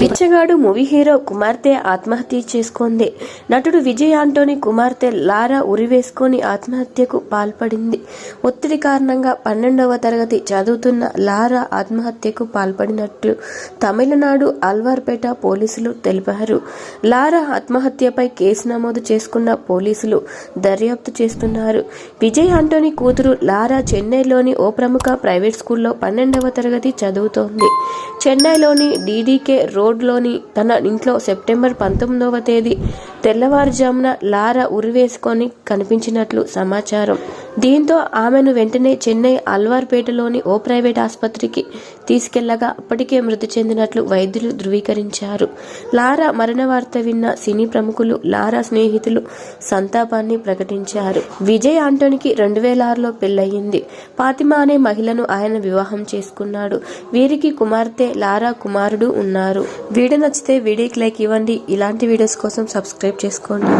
బిచ్చగాడు movie hero కుమార్తె ఆత్మహత్య చేసుకుంది. నటుడు విజయ్ ఆంటోనీ కుమార్తె లారా ఉరివేసుకొని ఆత్మహత్యకు పాల్పడింది. ఒత్తిడి కారణంగా పన్నెండవ తరగతి చదువుతున్న లారా ఆత్మహత్యకు పాల్పడినట్లు తమిళనాడు అల్వార్పేట పోలీసులు తెలిపారు. లారా ఆత్మహత్యపై కేసు నమోదు చేసుకున్న పోలీసులు దర్యాప్తు చేస్తున్నారు. విజయ్ ఆంటోనీ కూతురు లారా చెన్నైలోని ఓ ప్రముఖ ప్రైవేట్ స్కూల్లో పన్నెండవ తరగతి చదువుతోంది. చెన్నైలోని డీడీకే రోడ్లోని తన ఇంట్లో సెప్టెంబర్ పంతొమ్మిదవ తేదీ తెల్లవారుజామున లారా ఉరివేసుకొని కనిపించినట్లు సమాచారం. దీంతో ఆమెను వెంటనే చెన్నై అల్వార్పేటలోని ఓ ప్రైవేట్ ఆసుపత్రికి తీసుకెళ్ళగా అప్పటికే మృతి చెందినట్లు వైద్యులు ధృవీకరించారు. లారా మరణ వార్త విన్న సినీ ప్రముఖులు లారా స్నేహితులు సంతాపాన్ని ప్రకటించారు. విజయ్ ఆంటోనికి రెండు వేల ఆరులో పెళ్ళయ్యింది ఫాతిమా అనే మహిళను ఆయన వివాహం చేసుకున్నాడు. వీరికి కుమార్తె లారా కుమారుడు ఉన్నారు. వీడియో నచ్చితే వీడియోకి లైక్ ఇవ్వండి. ఇలాంటి వీడియోస్ కోసం సబ్స్క్రైబ్ చేసుకోండి.